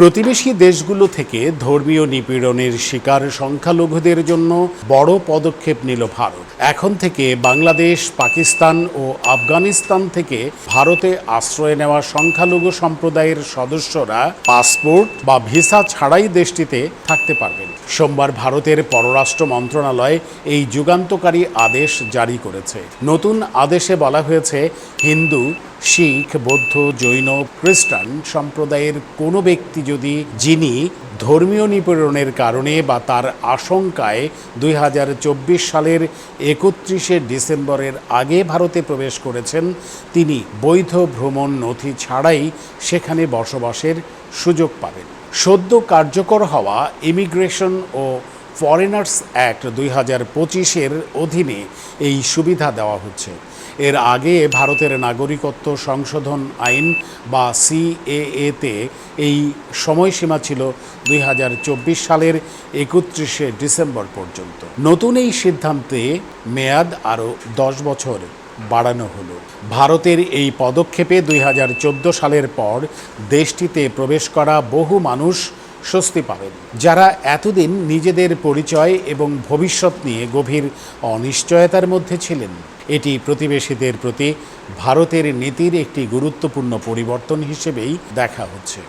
প্রতিবেশী দেশগুলো থেকে ধর্মীয় নিপীড়নের শিকার সংখ্যালঘুদের জন্য বড় পদক্ষেপ নিল ভারত। এখন থেকে বাংলাদেশ, পাকিস্তান ও আফগানিস্তান থেকে ভারতে আশ্রয় নেওয়া সংখ্যালঘু সম্প্রদায়ের সদস্যরা পাসপোর্ট বা ভিসা ছাড়াই দেশটিতে থাকতে পারবেন। সোমবার ভারতের পররাষ্ট্র মন্ত্রণালয় এই যুগান্তকারী আদেশ জারি করেছে। নতুন আদেশে বলা হয়েছে, হিন্দু শিখ, বৌদ্ধ, জৈন, খ্রিস্টান সম্প্রদায়ের কোনো ব্যক্তি যদি যিনি ধর্মীয় নিপীড়নের কারণে বা তার আশঙ্কায় দুই হাজার চব্বিশ সালের একত্রিশে ডিসেম্বরের আগে ভারতে প্রবেশ করেছেন, তিনি বৈধ ভ্রমণ নথি ছাড়াই সেখানে বসবাসের সুযোগ পাবেন। সদ্য কার্যকর হওয়া ইমিগ্রেশন ও ফরেনার্স অ্যাক্ট দুই হাজার পঁচিশের অধীনে এই সুবিধা দেওয়া হচ্ছে। এর আগে ভারতের নাগরিকত্ব সংশোধন আইন বা সিএএতে এই সময়সীমা ছিল দুই হাজার চব্বিশ সালের একত্রিশে ডিসেম্বর পর্যন্ত। নতুন এই সিদ্ধান্তে মেয়াদ আরও দশ বছর বাড়ানো হলো। ভারতের এই পদক্ষেপে দুই হাজার চোদ্দ সালের পর দেশটিতে প্রবেশ করা বহু মানুষ স্বস্তি পাবেন। যারা এতদিন নিজেদের পরিচয় এবং ভবিষ্যৎ নিয়ে গভীর অনিশ্চয়তার মধ্যে ছিলেন, এটি প্রতিবেশীদের প্রতি ভারতের নীতির একটি গুরুত্বপূর্ণ পরিবর্তন হিসেবেই দেখা হচ্ছে।